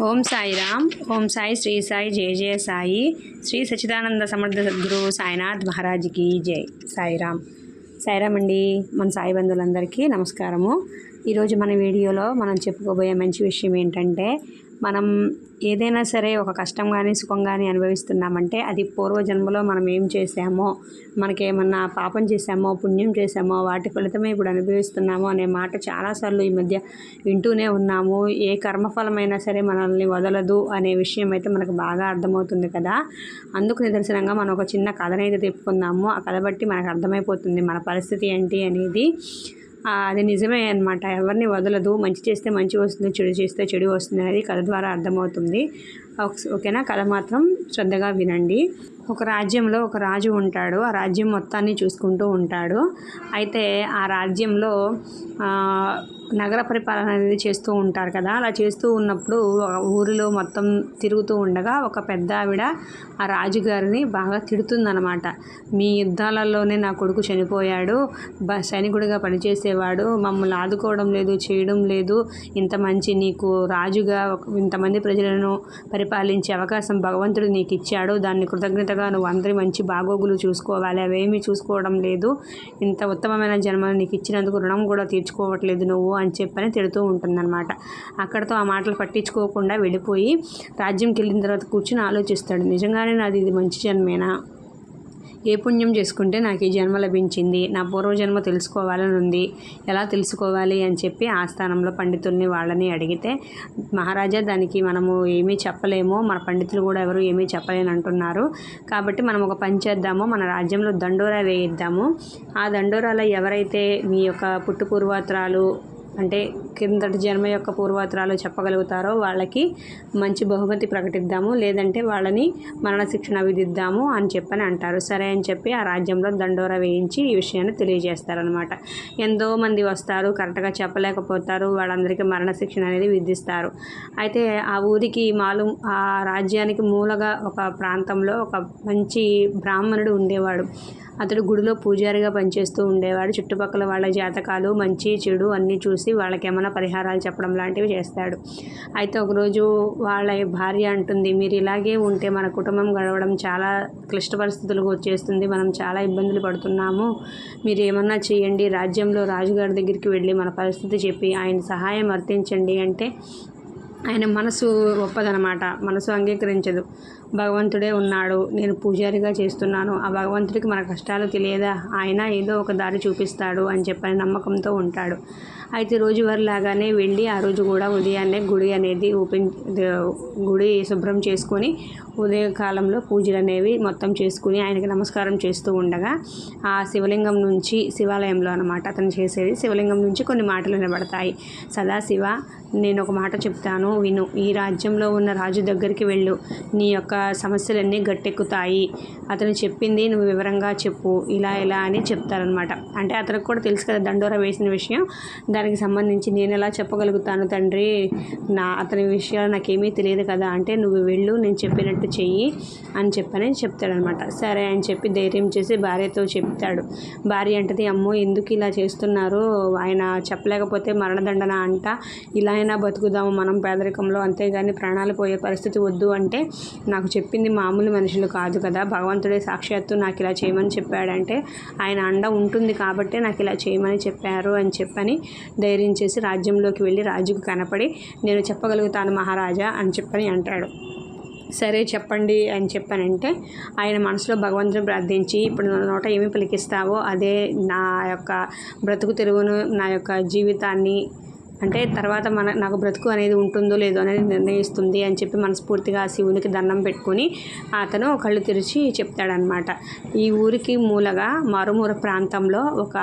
ఓం సాయిరామ్ ఓం సాయి శ్రీ సాయి జయ జయ సాయి. శ్రీ సచ్చిదానంద సమర్థ సద్గురు సాయినాథ్ మహారాజ్కి జై. సాయిరామ్. సాయిరామ్ అండి మన సాయి బంధువులందరికీ నమస్కారము. ఈరోజు మన వీడియోలో మనం చెప్పుకోబోయే మంచి విషయం ఏంటంటే మనం ఏదైనా సరే ఒక కష్టం కానీ సుఖం కానీ అనుభవిస్తున్నామంటే అది పూర్వజన్మలో మనం ఏం చేసామో మనకేమన్నా పాపం చేసామో పుణ్యం చేసామో వాటి ఫలితమే ఇప్పుడు అనుభవిస్తున్నామో అనే మాట చాలాసార్లు ఈ మధ్య వింటూనే ఉన్నాము. ఏ కర్మఫలమైనా సరే మనల్ని వదలదు అనే విషయం అయితే మనకు బాగా అర్థమవుతుంది కదా. అందుకు నిదర్శనంగా మనం ఒక చిన్న కథనైతే తిప్పుకుందాము. ఆ కథ బట్టి మనకు అర్థమైపోతుంది మన పరిస్థితి ఏంటి అనేది. అది నిజమే అనమాట ఎవరిని వదలదు. మంచి చేస్తే మంచి వస్తుంది చెడు చేస్తే చెడు వస్తుంది అనేది కథ ద్వారా అర్థమవుతుంది. ఓకేనా? కథ మాత్రం శ్రద్ధగా వినండి. ఒక రాజ్యంలో ఒక రాజు ఉంటాడు. ఆ రాజ్యం మొత్తాన్ని చూసుకుంటూ ఉంటాడు. అయితే ఆ రాజ్యంలో నగర పరిపాలన అనేది చేస్తూ ఉంటారు కదా? అలా చేస్తూ ఉన్నప్పుడు ఊరిలో మొత్తం తిరుగుతూ ఉండగా ఒక పెద్ద ఆవిడ ఆ రాజుగారిని బాగా తిడుతుందనమాట మీ యుద్ధాలలోనే నా కొడుకు చనిపోయాడు. బ సైనికుడిగా పనిచేసేవాడు. మమ్మల్ని ఆదుకోవడం లేదు చేయడం లేదు. ఇంత మంచి నీకు రాజుగా ఒక- ఇంతమంది ప్రజలను పరిపాలించే అవకాశం భగవంతుడు నీకు ఇచ్చాడు దాన్ని కృతజ్ఞతగా నువ్వు అందరి మంచి బాగోగులు చూసుకోవాలి. అవేమీ చూసుకోవడం లేదు. ఇంత ఉత్తమమైన జన్మను నీకు ఇచ్చినందుకు రుణం కూడా తీర్చుకోవట్లేదు నువ్వు అని చెప్పని తిడుతూ ఉంటుందన్నమాట. అక్కడతో ఆ మాటలు పట్టించుకోకుండా వెళ్ళిపోయి రాజ్యంకి వెళ్ళిన తర్వాత కూర్చుని ఆలోచిస్తాడు. నిజంగానే నాది ఇది మంచి జన్మేనా? ఏ పుణ్యం చేసుకుంటే నాకు ఈ జన్మ లభించింది నా పూర్వజన్మ తెలుసుకోవాలని ఉంది ఎలా తెలుసుకోవాలి అని చెప్పి ఆ స్థానంలో పండితుల్ని వాళ్ళని అడిగితే మహారాజా దానికి మనము ఏమీ చెప్పలేము మన పండితులు కూడా ఎవరు ఏమీ చెప్పలేని అంటున్నారు. కాబట్టి మనం ఒక పని చేద్దాము మన రాజ్యంలో దండోరా వేయిద్దాము. ఆ దండోరాలో ఎవరైతే మీ యొక్క పుట్టు పూర్వాత్రాలు అంటే కిందటి జన్మ యొక్క పూర్వోత్తరాలు చెప్పగలుగుతారో వాళ్ళకి మంచి బహుమతి ప్రకటిద్దాము. లేదంటే వాళ్ళని మరణ శిక్షణ విధిద్దాము అని చెప్పని అంటారు. సరే అని చెప్పి ఆ రాజ్యంలో దండోరా వేయించి ఈ విషయాన్ని తెలియజేస్తారనమాట ఎంతో మంది వస్తారు కరెక్ట్గా చెప్పలేకపోతారు వాళ్ళందరికీ మరణ శిక్షణ అనేది విధిస్తారు. అయితే ఆ ఊరికి మాలు ఆ రాజ్యానికి మూలగా ఒక ప్రాంతంలో ఒక మంచి బ్రాహ్మణుడు ఉండేవాడు. అతడు గుడిలో పూజారిగా పనిచేస్తూ ఉండేవాడు. చుట్టుపక్కల వాళ్ళ జాతకాలు మంచి చెడు అన్నీ చూసి వాళ్ళకి ఏమైనా పరిహారాలు చెప్పడం లాంటివి చేస్తాడు. అయితే ఒకరోజు వాళ్ళ భార్య అంటుంది మీరు ఇలాగే ఉంటే మన కుటుంబం గడవడం చాలా క్లిష్ట పరిస్థితులకు వచ్చేస్తుంది. మనం చాలా ఇబ్బందులు పడుతున్నాము. మీరు ఏమన్నా చేయండి. రాజ్యంలో రాజుగారి దగ్గరికి వెళ్ళి మన పరిస్థితి చెప్పి ఆయన సహాయం అర్థించండి అంటే ఆయన మనసు ఒప్పదనమాట. మనసు అంగీకరించదు. భగవంతుడే ఉన్నాడు. నేను పూజారిగా చేస్తున్నాను. ఆ భగవంతుడికి మన కష్టాలు తెలియదా? ఆయన ఏదో ఒక దారి చూపిస్తాడు అని చెప్పని నమ్మకంతో ఉంటాడు. అయితే రోజువారిలాగానే వెళ్ళి ఆ రోజు కూడా ఉదయాన్నే గుడి అనేది ఓపెన్ గుడి శుభ్రం చేసుకొని ఉదయకాలంలో పూజలు అనేవి మొత్తం చేసుకుని ఆయనకి నమస్కారం చేస్తూ ఉండగా ఆ శివలింగం నుంచి శివాలయంలో అనమాట అతను చేసేది. శివలింగం నుంచి కొన్ని మాటలు వినబడతాయి. సదాశివ నేను ఒక మాట చెప్తాను విను. ఈ రాజ్యంలో ఉన్న రాజు దగ్గరికి వెళ్ళు. నీ యొక్క సమస్యలన్నీ గట్టెక్కుతాయి. అతను చెప్పింది నువ్వు వివరంగా చెప్పు. ఇలా ఇలా అని చెప్తారనమాట అంటే అతనికి కూడా తెలుసు కదా దండోరా వేసిన విషయం. దానికి సంబంధించి నేను ఎలా చెప్పగలుగుతాను తండ్రి? నా అతని విషయాలు నాకేమీ తెలియదు కదా. అంటే నువ్వు వెళ్ళు నేను చెప్పినట్టు చెయ్యి అని చెప్పని చెప్తాడనమాట సరే అని చెప్పి ధైర్యం చేసి భార్యతో చెప్తాడు. భార్య అంటది అమ్మో ఎందుకు ఇలా చేస్తున్నారు? ఆయన చెప్పలేకపోతే మరణదండన అంట. ఇలా ఎలాగైనా బతుకుదాము మనం పేదరికంలో అంతేగాని ప్రాణాలు పోయే పరిస్థితి వద్దు అంటే నాకు చెప్పింది మామూలు మనుషులు కాదు కదా. భగవంతుడే సాక్షాత్తు నాకు ఇలా చేయమని చెప్పాడంటే ఆయన అండ ఉంటుంది కాబట్టి నాకు ఇలా చేయమని చెప్పారు అని చెప్పని ధైర్యం చేసి రాజ్యంలోకి వెళ్ళి రాజుకు కనపడి నేను చెప్పగలుగుతాను మహారాజా అని చెప్పని అంటాడు. సరే చెప్పండి అని చెప్పానంటే ఆయన మనసులో భగవంతుని ప్రార్థించి ఇప్పుడు నా నోట ఏమి పలికిస్తావో అదే నా యొక్క బ్రతుకు తెరువును నా యొక్క జీవితాన్ని అంటే తర్వాత మన నాకు బ్రతుకు అనేది ఉంటుందో లేదో అనేది నిర్ణయిస్తుంది అని చెప్పి మనస్ఫూర్తిగా ఆ శివునికి దండం పెట్టుకొని అతను కళ్ళు తెరిచి చెప్తాడనమాట ఈ ఊరికి మూలగా మరుమూర ప్రాంతంలో ఒక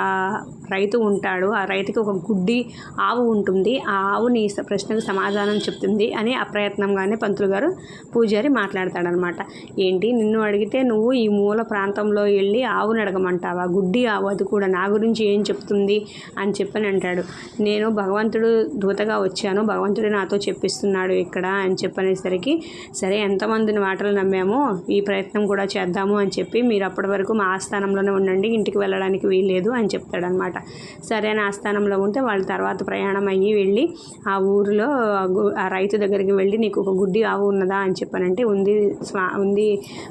రైతు ఉంటాడు ఆ రైతుకి ఒక గుడ్డి ఆవు ఉంటుంది ఆ ఆవుని ప్రశ్నకు సమాధానం చెప్తుంది అని అప్రయత్నంగానే పంతులు గారు పూజారి మాట్లాడతాడనమాట. ఏంటి? నిన్ను అడిగితే నువ్వు ఈ మూల ప్రాంతంలో వెళ్ళి ఆవుని అడగమంటావా? గుడ్డి ఆవు అది కూడా నా గురించి ఏం చెప్తుంది అని చెప్పని అంటాడు. నేను భగవంతుడు దూతగా వచ్చాను భగవంతుడు నాతో చెప్పిస్తున్నాడు ఇక్కడ అని చెప్పనేసరికి సరే ఎంతమందిని మాటలు నమ్మామో ఈ ప్రయత్నం కూడా చేద్దాము అని చెప్పి మీరు అప్పటి వరకు మా ఆస్థానంలోనే ఉండండి ఇంటికి వెళ్ళడానికి వీల్లేదు అని చెప్తాడనమాట. సరైన అని ఆస్థానంలో ఉంటే వాళ్ళు తర్వాత ప్రయాణం అయ్యి వెళ్ళి ఆ ఊరిలో ఆ ఆ రైతు దగ్గరికి వెళ్ళి నీకు ఒక గుడ్డి ఆవు ఉన్నదా అని చెప్పానంటే ఉంది స్వా ఉంది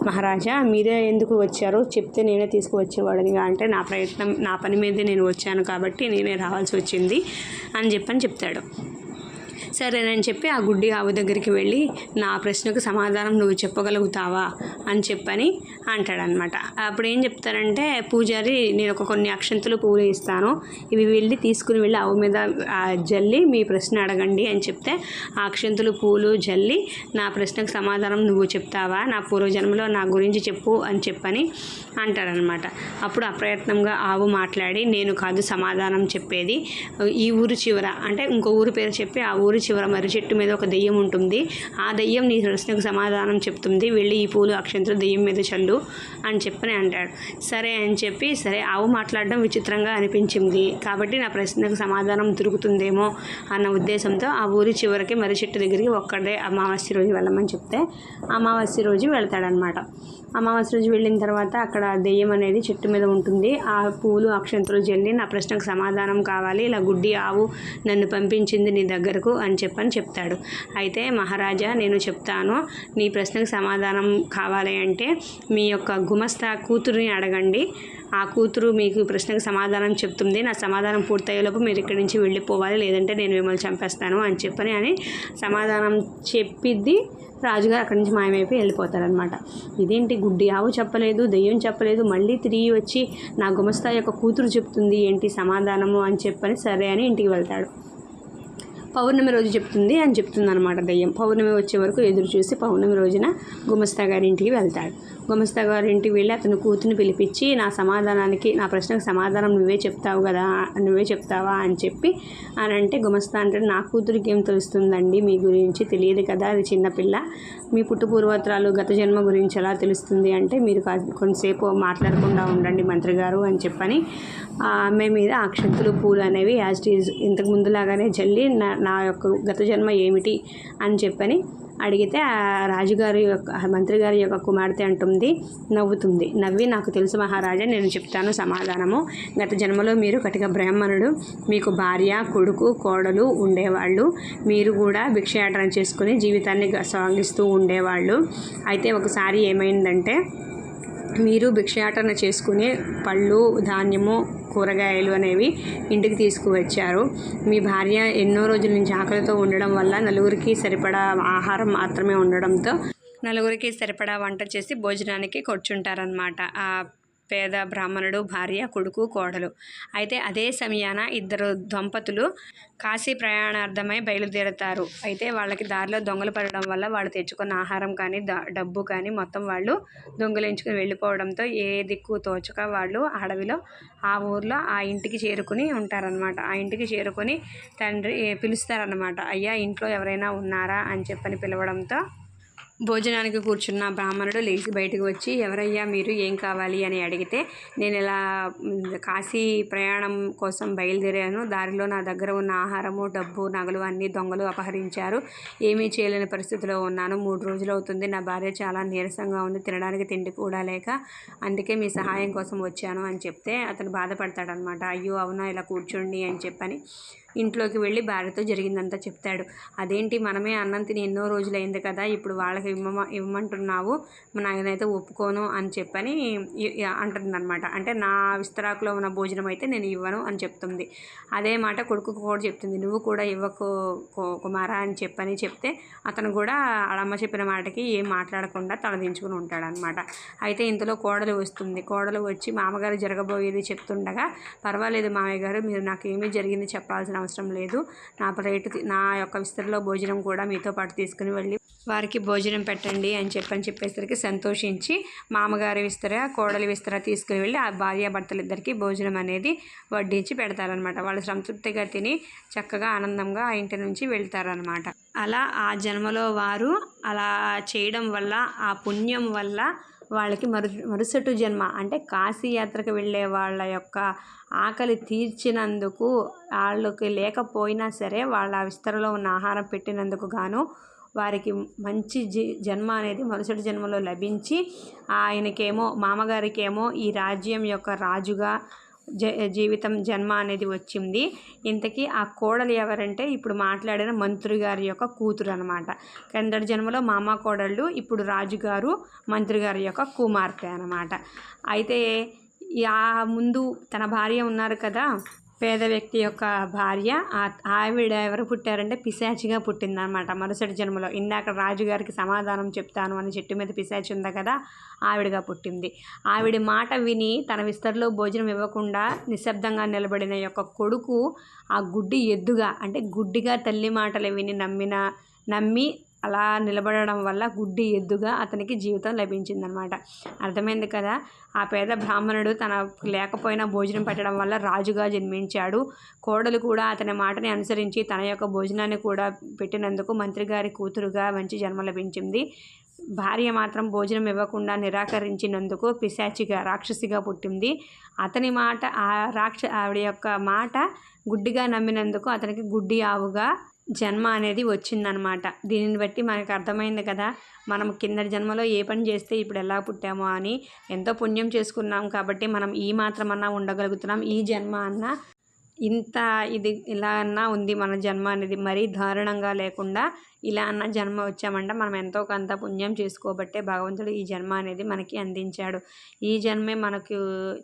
మహారాజా మీరే ఎందుకు వచ్చారో? చెప్తే నేనే తీసుకువచ్చేవాడిని అంటే నా ప్రయత్నం నా పని మీదే నేను వచ్చాను కాబట్టి నేనే రావాల్సి వచ్చింది అని చెప్పని చెప్తాడు. సరేనని చెప్పి ఆ గుడ్డి ఆవు దగ్గరికి వెళ్ళి నా ప్రశ్నకు సమాధానం నువ్వు చెప్పగలుగుతావా అని చెప్పని అంటాడనమాట అప్పుడు ఏం చెప్తారంటే పూజారి నేను ఒక కొన్ని అక్షంతులు పూలు ఇస్తాను ఇవి వెళ్ళి తీసుకుని వెళ్ళి ఆవు మీద జల్లి మీ ప్రశ్న అడగండి అని చెప్తే ఆ అక్షంతులు పూలు జల్లి నా ప్రశ్నకు సమాధానం నువ్వు చెప్తావా నా పూర్వజన్మలో నా గురించి చెప్పు అని చెప్పని అంటాడనమాట అప్పుడు అప్రయత్నంగా ఆవు మాట్లాడి నేను కాదు సమాధానం చెప్పేది ఈ ఊరు చివర అంటే ఇంకో ఊరు పేరు చెప్పి ఆ ఊరు చివర మర్రి చెట్టు మీద ఒక దెయ్యం ఉంటుంది. ఆ దెయ్యం నీ ప్రశ్నకు సమాధానం చెప్తుంది. వెళ్ళి ఈ పూలు అక్షంతులు దెయ్యం మీద చల్లు అని చెప్పని అంటాడు. సరే అని చెప్పి సరే ఆవు మాట్లాడడం విచిత్రంగా అనిపించింది. కాబట్టి నా ప్రశ్నకు సమాధానం దొరుకుతుందేమో అన్న ఉద్దేశంతో ఆ ఊరి చివరికి మర్రి చెట్టు దగ్గరికి ఒక్కడే అమావాస్య రోజు వెళ్ళమని చెప్తే అమావాస్య రోజు వెళ్తాడనమాట. అమావాస్య రోజు వెళ్ళిన తర్వాత అక్కడ దెయ్యం అనేది చెట్టు మీద ఉంటుంది. ఆ పూలు అక్షంతలు జల్లి నా ప్రశ్నకు సమాధానం కావాలి. ఇలా గుడ్డి ఆవు నన్ను పంపించింది నీ దగ్గరకు అని చెప్పని చెప్తాడు. అయితే మహారాజా నేను చెప్తాను నీ ప్రశ్నకు సమాధానం కావాలి అంటే మీ యొక్క గుమస్తా కూతురుని అడగండి. ఆ కూతురు మీకు ప్రశ్నకు సమాధానం చెప్తుంది. నా సమాధానం పూర్తయ్యేలోపు మీరు ఇక్కడి నుంచి వెళ్ళిపోవాలి. లేదంటే నేను మిమ్మల్ని చంపేస్తాను అని చెప్పని అని సమాధానం చెప్పిద్ది. రాజుగారు అక్కడి నుంచి మాయమైపోయి వెళ్ళిపోతారనమాట ఇదేంటి గుడ్డి ఆవు చెప్పలేదు దెయ్యం చెప్పలేదు మళ్ళీ తిరిగి వచ్చి నా గుమస్తా యొక్క కూతురు చెప్తుంది ఏంటి సమాధానము అని చెప్పని సరే అని ఇంటికి వెళ్తాడు. పౌర్ణమి రోజు చెప్తుంది అని చెప్తుంది అనమాట దయ్యం. పౌర్ణమి వచ్చే వరకు ఎదురు చూసి పౌర్ణమి రోజున గుమస్తా గారి ఇంటికి వెళ్తాడు. గుమస్తా గారింటికి వెళ్ళి అతను కూతుని పిలిపించి నా సమాధానానికి నా ప్రశ్నకు సమాధానం నువ్వే చెప్తావు కదా నువ్వే చెప్తావా అని చెప్పి అని అంటే గుమస్తా అంటే నా కూతురికి ఏం తెలుస్తుందండి? మీ గురించి తెలియదు కదా అది చిన్నపిల్ల మీ పుట్టు పూర్వత్రాలు గత జన్మ గురించి ఎలా తెలుస్తుంది అంటే మీరు కొంతసేపు మాట్లాడకుండా ఉండండి మంత్రి గారు అని చెప్పని ఆ ఆమె మీద అక్షంతులు పూలు అనేవి యాజ్ టీజ్ ఇంతకు ముందులాగానే జల్లి నా నా యొక్క గత జన్మ ఏమిటి అని చెప్పని అడిగితే ఆ రాజుగారి యొక్క మంత్రి గారి యొక్క కుమార్తె అంటుంది నవ్వుతుంది. నవ్వి నాకు తెలుసు మహారాజా నేను చెప్తాను సమాధానము. గత జన్మలో మీరు కటిక బ్రాహ్మణుడు మీకు భార్య కొడుకు కోడలు ఉండేవాళ్ళు. మీరు కూడా భిక్షయాటన చేసుకుని జీవితాన్ని సాగిస్తూ ఉండేవాళ్ళు. అయితే ఒకసారి ఏమైందంటే మీరు భిక్షయాటన చేసుకుని పళ్ళు ధాన్యము కూరగాయలు అనేవి ఇంటికి తీసుకువచ్చారు. మీ భార్య ఎన్నో రోజుల నుంచి ఆకలితో ఉండడం వల్ల నలుగురికి సరిపడా ఆహారం మాత్రమే ఉండడంతో నలుగురికి సరిపడా వంట చేసి భోజనానికి కూర్చుంటారనమాట పేద బ్రాహ్మణుడు భార్య కొడుకు కోడలు. అయితే అదే సమయాన ఇద్దరు దంపతులు కాశీ ప్రయాణార్థమై బయలుదేరుతారు. అయితే వాళ్ళకి దారిలో దొంగలు పడడం వల్ల వాళ్ళు తెచ్చుకున్న ఆహారం కానీ డబ్బు కానీ మొత్తం వాళ్ళు దొంగలించుకుని వెళ్ళిపోవడంతో ఏ దిక్కు తోచక వాళ్ళు అడవిలో ఆ ఊర్లో ఆ ఇంటికి చేరుకుని ఉంటారనమాట ఆ ఇంటికి చేరుకొని తండ్రి పిలుస్తారనమాట అయ్యా ఇంట్లో ఎవరైనా ఉన్నారా? అని చెప్పని పిలవడంతో భోజనానికి కూర్చున్న బ్రాహ్మణుడు లేచి బయటకు వచ్చి ఎవరయ్యా మీరు? ఏం కావాలి? అని అడిగితే నేను ఇలా కాశీ ప్రయాణం కోసం బయలుదేరాను. దారిలో నా దగ్గర ఉన్న ఆహారము డబ్బు నగలు అన్నీ దొంగలు అపహరించారు. ఏమీ చేయలేని పరిస్థితిలో ఉన్నాను. మూడు రోజులు అవుతుంది. నా భార్య చాలా నీరసంగా ఉంది. తినడానికి తిండి కూడా లేక అందుకే మీ సహాయం కోసం వచ్చాను అని చెప్తే అతను బాధపడతాడనమాట అయ్యో అవునా? ఇలా కూర్చోండి అని చెప్పని ఇంట్లోకి వెళ్ళి భార్యతో జరిగిందంతా చెప్తాడు. అదేంటి? మనమే అన్నం తిని ఎన్నో రోజులైంది కదా ఇప్పుడు వాళ్ళకి ఇవ్వమ ఇవ్వమంటున్నావు. నాయనైతే ఒప్పుకోను అని చెప్పని అంటుందన్నమాట. అంటే నా విస్తరాకులో ఉన్న భోజనం అయితే నేను ఇవ్వను అని చెప్తుంది. అదే మాట కొడుకుకు కూడా చెప్తుంది. నువ్వు కూడా ఇవ్వకు కుమారా అని చెప్పని చెప్తే అతను కూడా వాళ్ళమ్మ చెప్పిన మాటకి ఏం మాట్లాడకుండా తలదించుకుని ఉంటాడనమాట అయితే ఇంతలో కోడలు వస్తుంది. కోడలు వచ్చి మామగారు జరగబోయేది చెప్తుండగా పర్వాలేదు మామయ్య గారు మీరు నాకు ఏమీ జరిగింది చెప్పాల్సిన అవసరం అవసరం లేదు. నా ప్లేట్ నా యొక్క విస్తరలో భోజనం కూడా మీతో పాటు తీసుకుని వెళ్ళి వారికి భోజనం పెట్టండి అని చెప్పని చెప్పేసరికి సంతోషించి మామగారి విస్తర కోడలి విస్తర తీసుకుని వెళ్ళి ఆ భార్యాభర్తలిద్దరికీ భోజనం అనేది వడ్డించి పెడతారనమాట వాళ్ళు సంతృప్తిగా తిని చక్కగా ఆనందంగా ఆ ఇంటి నుంచి వెళ్తారనమాట అలా ఆ జన్మలో వారు అలా చేయడం వల్ల ఆ పుణ్యం వల్ల వాళ్ళకి మరు మరుసటి జన్మ. అంటే కాశీ యాత్రకు వెళ్ళే వాళ్ళ యొక్క ఆకలి తీర్చినందుకు వాళ్ళకి లేకపోయినా సరే వాళ్ళ విస్తరలో ఉన్న ఆహారం పెట్టినందుకు గాను వారికి మంచి జీ జన్మ అనేది మరుసటి జన్మలో లభించి ఆయనకేమో మామగారికేమో ఈ రాజ్యం యొక్క రాజుగా జీవితం జన్మ అనేది వచ్చింది. ఇంతకీ ఆ కోడలు ఎవరంటే ఇప్పుడు మాట్లాడిన మంత్రి గారి యొక్క కూతురు అనమాట కిందటి జన్మలో మామ కోడళ్ళు ఇప్పుడు రాజుగారు మంత్రి గారి యొక్క కుమార్తె అనమాట అయితే ఆ ముందు తన భార్య ఉన్నారు కదా పేద వ్యక్తి యొక్క భార్య ఆవిడ ఎవరు పుట్టారంటే పిశాచిగా పుట్టిందనమాట మరుసటి జన్మలో ఇందాక రాజుగారికి సమాధానం చెప్తాను అని చెట్టు మీద పిశాచి ఉంది కదా? ఆవిడగా పుట్టింది. ఆవిడ మాట విని తన విస్తరిలో భోజనం ఇవ్వకుండా నిశ్శబ్దంగా నిలబడిన యొక్క కొడుకు ఆ గుడ్డి ఎద్దుగా అంటే గుడ్డిగా తల్లి మాటలు విని నమ్మిన నమ్మి అలా నిలబడడం వల్ల గుడ్డి ఎద్దుగా అతనికి జీవితం లభించిందనమాట. అర్థమైంది కదా? ఆ పేద బ్రాహ్మణుడు తన లేకపోయినా భోజనం పెట్టడం వల్ల రాజుగా జన్మించాడు. కోడలు కూడా అతని మాటని అనుసరించి తన యొక్క భోజనాన్ని కూడా పెట్టినందుకు మంత్రి గారి కూతురుగా మంచి జన్మ లభించింది. భార్య మాత్రం భోజనం ఇవ్వకుండా నిరాకరించినందుకు పిశాచిగా రాక్షసిగా పుట్టింది. అతని మాట ఆ రాక్ష ఆవిడ యొక్క మాట గుడ్డిగా నమ్మినందుకు అతనికి గుడ్డి ఆవుగా జన్మ అనేది వచ్చిందనమాట. దీనిని బట్టి మనకు అర్థమైంది కదా మనం కిందటి జన్మలో ఏ పని చేస్తే ఇప్పుడు ఎలా పుట్టామో అని ఎంతో పుణ్యం చేసుకున్నాం కాబట్టి మనం ఈ మాత్రమన్నా ఉండగలుగుతున్నాం ఈ జన్మ అన్న ఇంత ఇది ఇలా అన్నా ఉంది మన జన్మ అనేది. మరీ దారుణంగా లేకుండా ఇలా అన్న జన్మ వచ్చామంటే. మనం ఎంతో కొంత పుణ్యం చేసుకోబట్టే భగవంతుడు ఈ జన్మ అనేది మనకి అందించాడు. ఈ జన్మే మనకు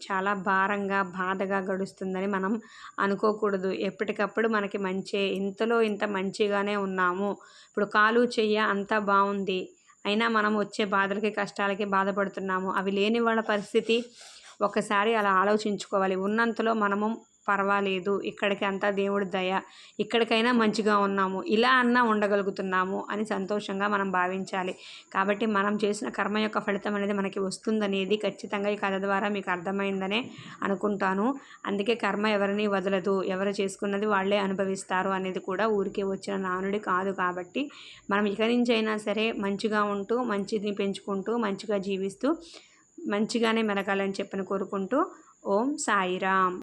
చాలా భారంగా బాధగా గడుస్తుందని మనం అనుకోకూడదు. ఎప్పటికప్పుడు మనకి మంచి ఇంతలో ఇంత మంచిగానే ఉన్నాము. ఇప్పుడు కాలు చెయ్య అంతా బాగుంది. అయినా మనం వచ్చే బాధలకి కష్టాలకి బాధపడుతున్నాము. అవి లేని వాళ్ళ పరిస్థితి. ఒకసారి అలా ఆలోచించుకోవాలి. ఉన్నంతలో మనము పర్వాలేదు ఇక్కడికి అంతా దేవుడి దయ ఇక్కడికైనా మంచిగా ఉన్నాము ఇలా అన్నా ఉండగలుగుతున్నాము అని సంతోషంగా మనం భావించాలి. కాబట్టి మనం చేసిన కర్మ యొక్క ఫలితం అనేది మనకి వస్తుందనేది ఖచ్చితంగా ఈ కథ ద్వారా మీకు అర్థమైందనే అనుకుంటాను. అందుకే కర్మ ఎవరిని వదలదు ఎవరు చేసుకున్నది వాళ్ళే అనుభవిస్తారు అనేది కూడా ఊరికే వచ్చిన నానుడి కాదు కాబట్టి మనం ఇక నుంచి అయినా సరే మంచిగా ఉంటూ మంచిని పెంచుకుంటూ మంచిగా జీవిస్తూ మంచిగానే మెలగాలని చెప్పని కోరుకుంటూ ఓం సాయిరామ్.